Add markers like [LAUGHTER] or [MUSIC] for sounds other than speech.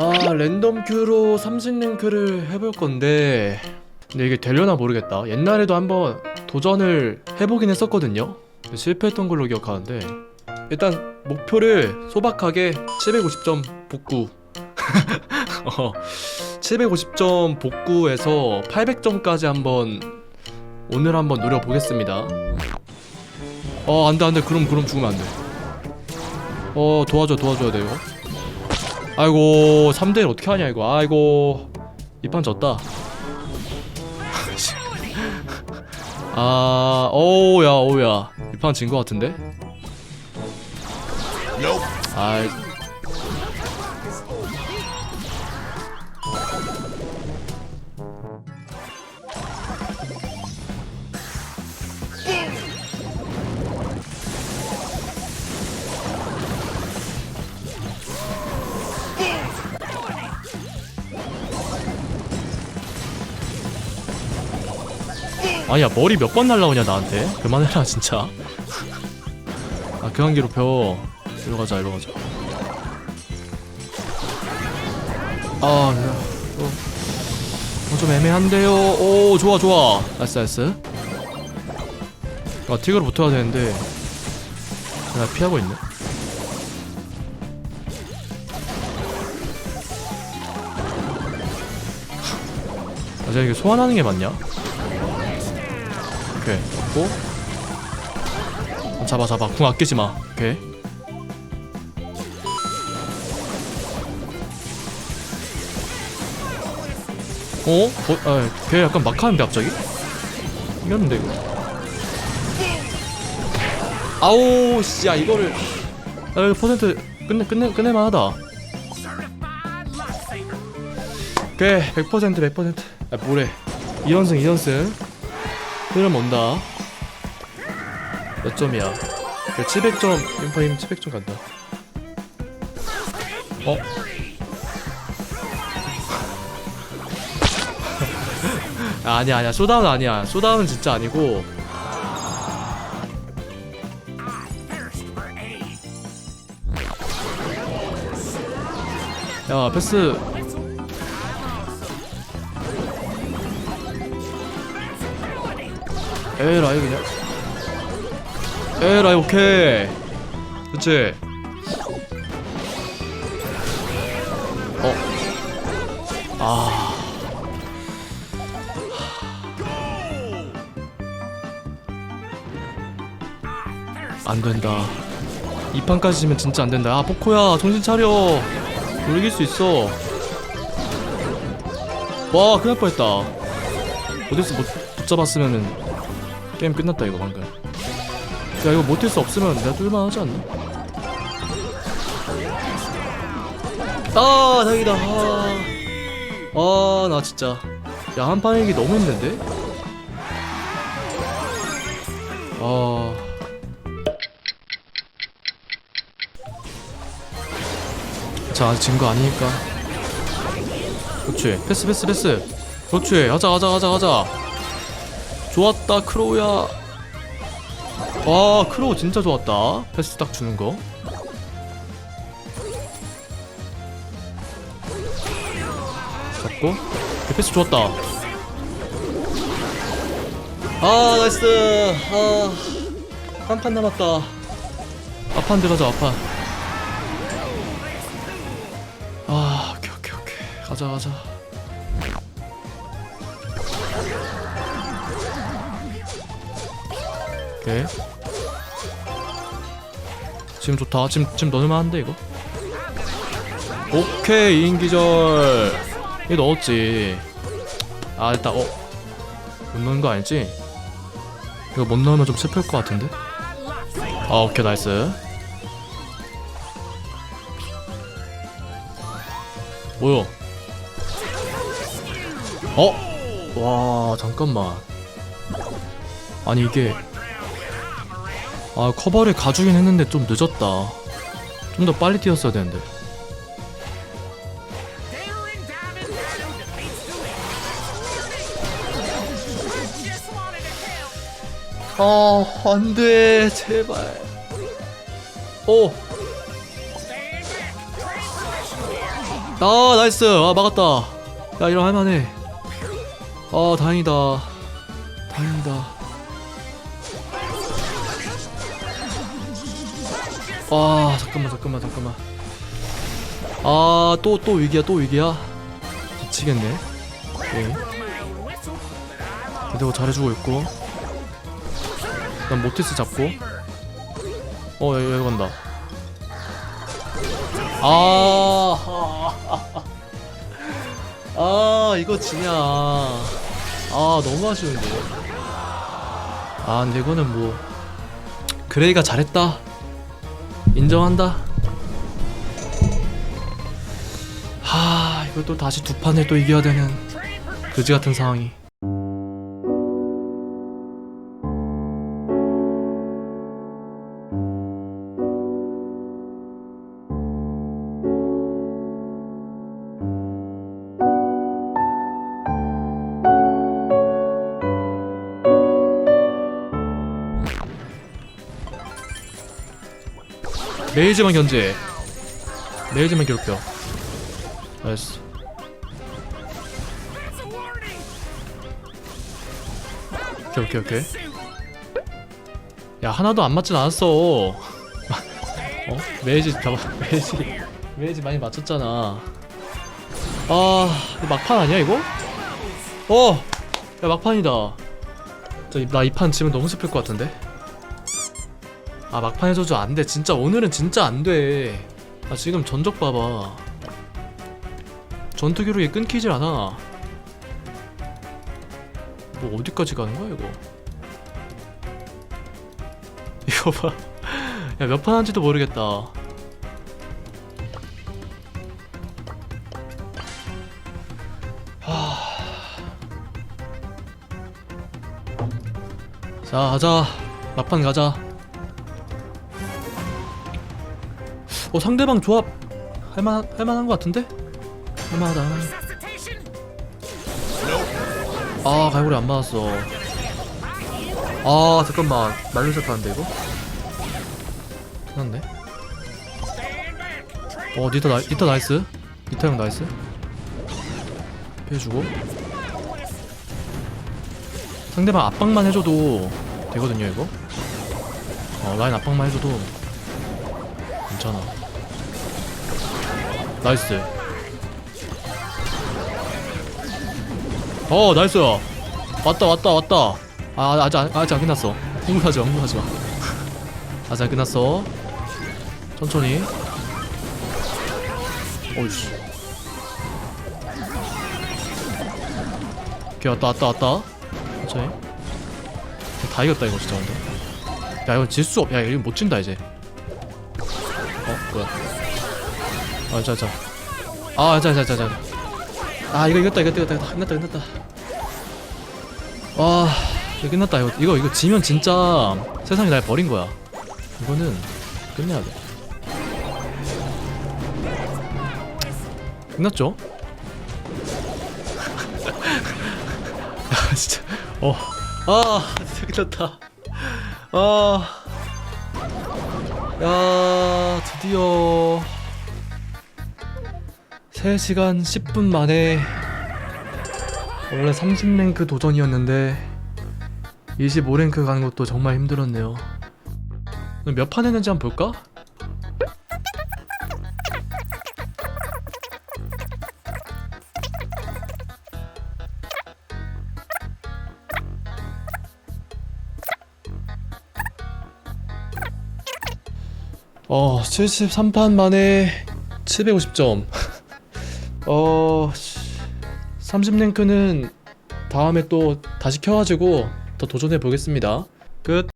아 랜덤 큐로 삼신랭크를 해볼 건데. 근데 이게 되려나 모르겠다. 옛날에도 한번 도전을 해보긴 했었거든요. 실패했던 걸로 기억하는데. 일단 목표를 소박하게 750점 복구. [LAUGHS] 어, 750점 복구해서 800점까지 한번 오늘 한번 노려보겠습니다. 어 안돼 안돼. 그럼 그럼 죽으면 안돼. 어 도와줘 도와줘야 돼요 아이고 3대1 어떻게 하냐 이거. 아이고 이판 졌다. 아 오우야 오우야. 이판진거 같은데? 아이 아니야 머리 몇 번 날라오냐 나한테? 그만해라 진짜. 아 그만 괴롭혀 이리 가자 이리 가자. 아 어, 어, 좀 애매한데요. 오 좋아 좋아. 나이스 나이스. 아 틱으로 붙어야 되는데. 내가 피하고 있네. 아 제가 이게 소환하는 게 맞냐? 오케이. 잡고. 어, 잡아 잡아. 궁 아끼지 마. 오케이. 어? 어? 아, 걔 약간 막하는데 갑자기? 이겼는데 이거. 아우 씨야 이거를. 아 이거 퍼센트 끝내 끝내 끝낼만하다. 오케이. 100% 100%아 뭐래. 2연승 2연승 흐름 온다. 몇 점이야? 700점 인파임 700점 간다. 어? [LAUGHS] 아, 아니야 아니야. 쇼다운 아니야. 쇼다운은 진짜 아니고. 야 패스 에라이 그냥? 에라이 오케이. 그치? 어? 아. 안 된다. 이 판까지 지면 진짜 안 된다. 아 포코야 정신 차려. 못 이길 수 있어. 와 큰일 날 뻔했다. 어디서 못 붙잡았으면은 게임 끝났다 이거 방금 야 이거 모티스 없으면 내가 뚫만 하지 않나? 아 다행이다 아나 진짜 야 한판 이기 너무 힘든데? 아 자, 아직 진거 아니니까. 그렇지. 패스, 패스, 패스. 그렇지. 가자, 가자, 가자, 가자. 좋았다, 크로우야. 와, 크로우 진짜 좋았다. 패스 딱 주는 거. 잡고. 패스 좋았다. 아, 나이스. 아, 한 판 남았다. 앞판 들어가자, 앞판. 아 오케이 오케이 오케이 가자 가자 오케이. 지금 좋다. 지금 지금 넣을만한데 이거? 오케이 2인 기절. 이거 넣었지. 아 일단 어 못 넣는 거 아니지? 이거 못 넣으면 좀 슬플 것 같은데? 아 오케이 나이스. 뭐야? 어? 와 잠깐만. 아니 이게 아 커버를 가주긴 했는데 좀 늦었다. 좀 더 빨리 뛰었어야 되는데. 아 안돼 제발. 오! 아 나이스! 아 막았다. 야 이런 할만해. 아 다행이다. 다행이다 아 잠깐만 잠깐만 잠깐만. 아또또 위기야 또 위기야? 미치겠네. 오케이 대대고 잘해주고 있고. 난 모티스 잡고. 어 여기, 여기 간다. 아, [LAUGHS] 아 이거 지냐. 아 너무 아쉬운데. 아 근데 이거는 뭐 그레이가 잘했다 인정한다. 하 이거 또 다시 두 판을 또 이겨야 되는 그지 같은 상황이 메이지만 견제. 메이지만 괴롭혀. 나이스. 오케이 오케이 오케이. 야 하나도 안 맞진 않았어. [LAUGHS] 어? 메이지 잡아 [LAUGHS] 메이지 메이지 많이 맞췄잖아. 아 막판 아니야 이거? 어! 야 막판이다. 나 이 판 지면 너무 슬플 것 같은데 아 막판 해줘줘 안돼. 진짜 오늘은 진짜 안돼. 아 지금 전적 봐봐. 전투 기록이 끊기질 않아. 뭐 어디까지 가는 거야 이거? [LAUGHS] 이거 봐 야 몇 판 한지도 모르겠다. 하... 자 가자. 막판 가자 어 상대방 조합 할만 할만한 것 같은데? 할만하다. 아 갈고리 안 맞았어. 아 잠깐만 말로 시작하는데 이거? 끝났네. 어 니타 나 니타 나이스. 니타 형 나이스. 피해주고. 상대방 압박만 해줘도 되거든요 이거. 어 라인 압박만 해줘도 괜찮아. 나이스. 어, 나이스. 왔다, 왔다, 왔다. 아, 아직, 안- 아직 안 끝났어. 흥분하지 마, 흥분하지 마. [LAUGHS] 아직 안 끝났어. 천천히. 어이씨. 오케이, 왔다, 왔다, 왔다. 천천히. 다 이겼다, 이거 진짜, 근데. 야, 이거 질 수 없, 야, 이거 못 진다, 이제. 어, 뭐야. 아, 자, 자. 아, 자, 자, 자, 자. 아, 이거 이겼다, 이겼다, 이겼다. 끝났다, 끝났다. 와, 이거 끝났다. 이거, 이거, 이거 지면 진짜 세상이 날 버린 거야. 이거는 끝내야 돼. 끝났죠? [LAUGHS] 야, 진짜. 어. 아, 진짜 끝났다. 아. 야, 드디어 3시간 10분 만에 원래 30랭크 도전이었는데 25랭크 가는 것도 정말 힘들었네요. 몇 판 했는지 한번 볼까? 어, 73판 만에 750점. 어, 30랭크는 다음에 또 다시 켜가지고 더 도전해 보겠습니다. 끝.